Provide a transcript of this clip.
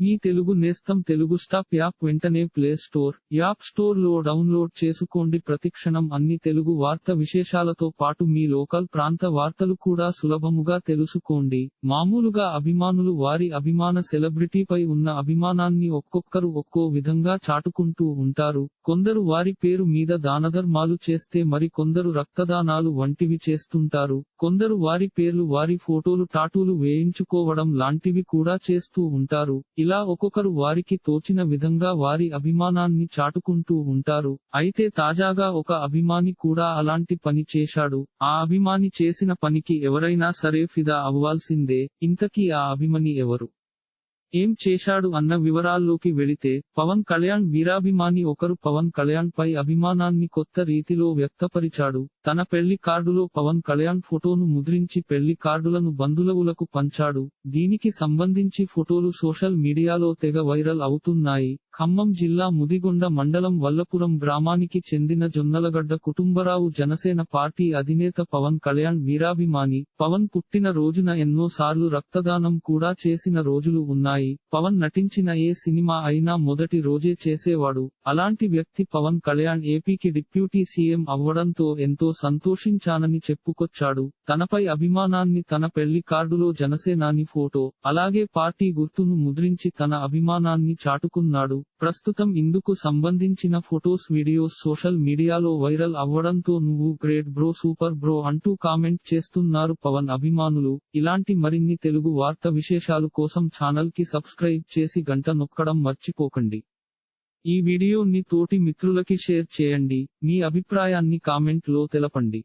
మీ తెలుగు నేస్తం Telugu stop app వెంటనే play store app స్టోర్లో డౌన్లోడ్ చేసుకోండి. ప్రతిక్షణం అన్ని తెలుగు వార్త విశేషాలతో పాటు మీ లోకల్ ప్రాంత వార్తలు కూడా సులభముగా తెలుసుకోండి. మామూలుగా అభిమానులు వారి అభిమాన సెలబ్రిటీపై ఉన్న అభిమానాన్ని ఒక్కొక్కరు ఒక్కో విధంగా చాటుకుంటూ ఉంటారు. కొందరు వారి పేరు మీద దానధర్మాలు చేస్తే మరి కొందరు రక్తదానాలు వంటివి చేస్తుంటారు. కొందరు వారి పేర్లు వారి ఫోటోలు టాటూలు వేయించుకోవడం లాంటివి కూడా చేస్తూ ఉంటారు. ఇలా ఇలా ఒక్కొక్కరు వారికి తోచిన విధంగా వారి అభిమానాన్ని చాటుకుంటూ ఉంటారు. అయితే తాజాగా ఒక అభిమాని కూడా అలాంటి పని చేశాడు. ఆ అభిమాని చేసిన పనికి ఎవరైనా సరే ఫిదా అవ్వాల్సిందే. ఇంతకీ ఆ అభిమాని ఎవరు? ఏం చేశాడు అన్న వివరాల్లోకి వెళితే పవన్ కళ్యాణ్ వీరాభిమాని ఒకరు పవన్ కళ్యాణ్ పై అభిమానాన్ని కొత్త రీతిలో వ్యక్తపరిచాడు. తన పెళ్ళి కార్డులో పవన్ కళ్యాణ్ ఫోటోను ముద్రించి పెళ్ళి కార్డులను బంధువులకు పంచాడు. దీనికి సంబంధించి ఫోటోలు సోషల్ మీడియాలో తెగ వైరల్ అవుతున్నాయి. ఖమ్మం జిల్లా ముదిగొండ మండలం వల్లపురం గ్రామానికి చెందిన జొన్నలగడ్డ కుటుంబరావు జనసేన పార్టీ అధినేత పవన్ కళ్యాణ్ వీరాభిమాని. పవన్ పుట్టిన రోజున ఎన్నో సార్లు రక్తదానం కూడా చేసిన రోజులు ఉన్నాయి. పవన్ నటించిన ఏ సినిమా అయినా మొదటి రోజే చేసేవాడు. అలాంటి వ్యక్తి పవన్ కళ్యాణ్ ఏపీకి డిప్యూటీ సీఎం అవ్వడంతో ఎంతో సంతోషించానని చెప్పుకొచ్చాడు. తనపై అభిమానాన్ని తన పెళ్ళి కార్డులో జనసేనాని ఫోటో అలాగే పార్టీ గుర్తును ముద్రించి తన అభిమానాన్ని చాటుకున్నాడు. ప్రస్తుతం ఇందుకు సంబంధించిన ఫొటోస్ వీడియోస్ సోషల్ మీడియాలో వైరల్ అవ్వడంతో నువ్వు గ్రేట్ బ్రో సూపర్ బ్రో అంటూ కామెంట్ చేస్తున్నారు పవన్ అభిమానులు. ఇలాంటి మరిన్ని తెలుగు వార్త విశేషాలు కోసం ఛానల్కి సబ్స్క్రైబ్ చేసి గంట నొక్కడం మర్చిపోకండి. ఈ వీడియోని తోటి మిత్రులకి షేర్ చేయండి. మీ అభిప్రాయాన్ని కామెంట్లో తెలపండి.